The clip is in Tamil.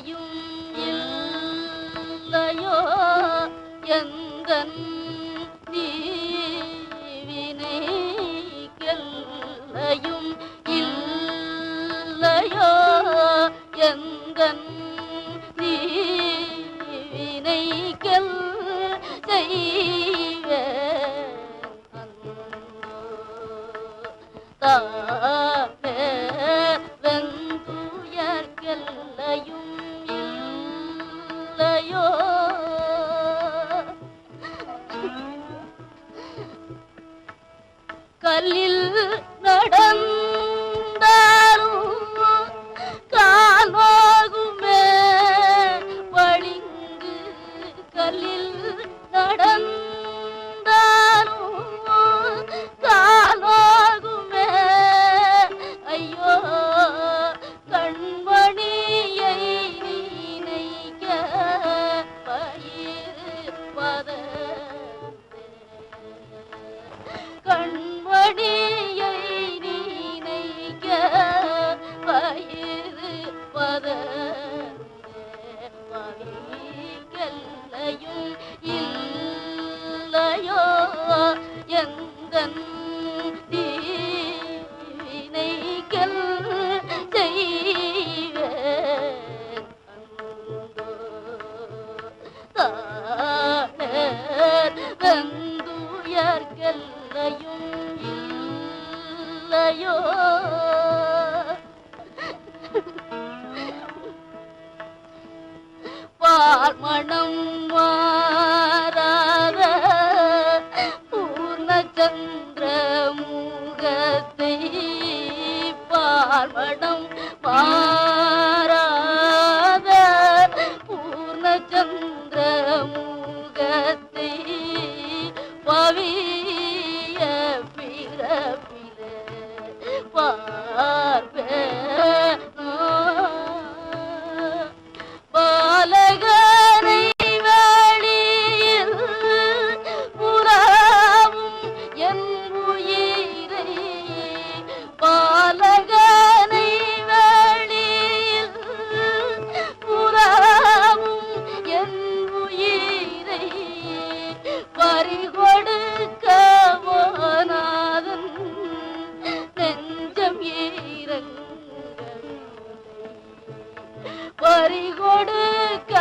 எல்லையும் இல்லையோ எந்தன் தீவினைக்கெல்லையும் இல்லையோ எந்தன் தீவினைக்கெல் செய்வேன் அன்போ. தானே கடலில் நடந்தாலும் காலோகுமே பளிங்கு கல்லில் நடந்தாலும் காலோகுமே ஐயோ கண்மணியை நினைக்க பயிர் பத எந்தன் தீவினைகள் செய்வேன்? இல்லையோ? பார்மணம் பார்வடம் பா பறிகொடுக்க